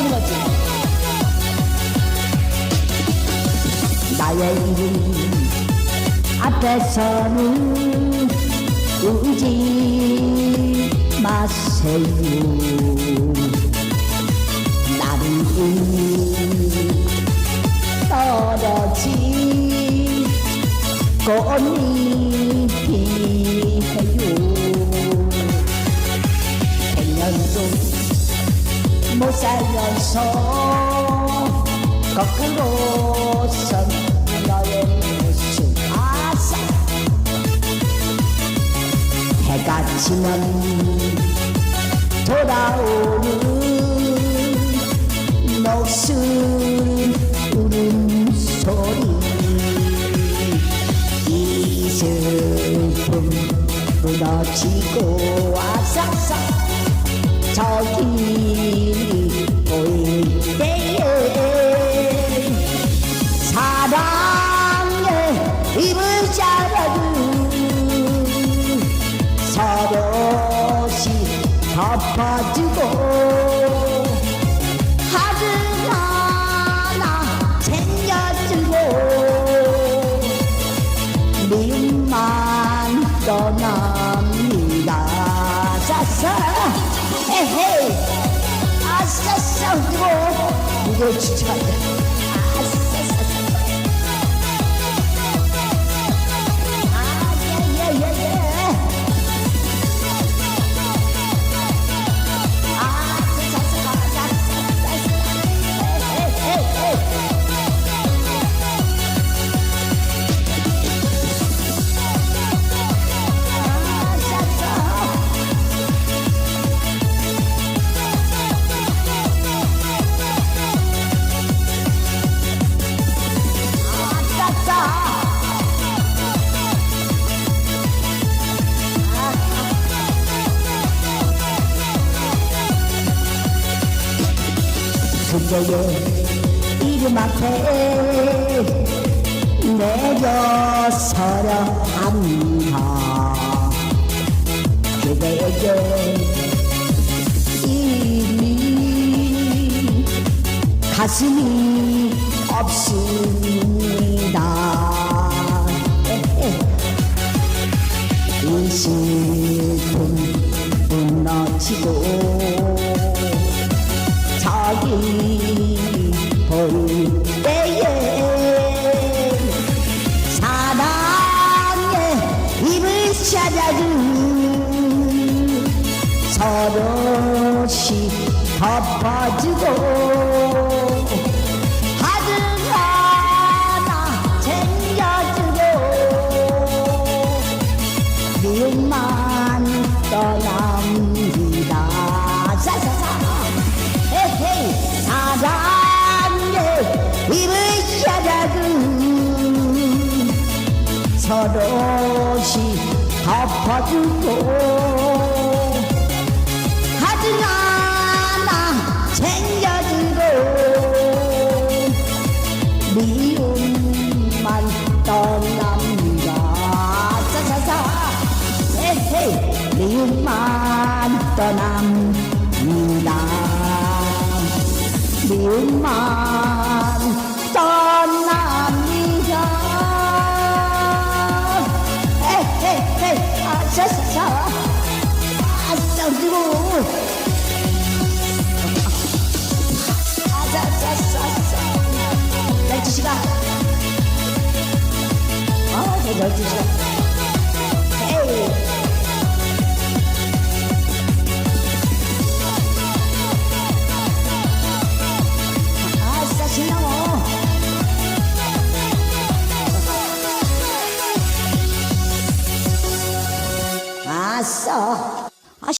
즐기는 거지. 나의 이름 앞에서는 울지 마세요. 나는 이미 떨어진 꽃잎이에요. 백년도 못 살려서 거꾸로 선 너의 모습 아싸 해가 지면 돌아오는 녹슬은 울음소리. 이 슬픔 무너지고 아삭삭 저기 보일 때에 사랑의 입을 자라는 서로시 덮어주고 하늘 하나 챙겨주고 미움만 떠납니다 이거 추천한다 그대의 이름 앞에 내려 서려 합니다. 그대에게 이미 가슴이 없습니다. 이 슬픔 무너지고 덮어주고 하늘 하나 챙겨주고 미움만 떠납니다. 서로시 덮어주고 미움만 떠납니다 사사사 에헤이 미움만 떠납니다 미움만 떠 12시간 아, 저 12시간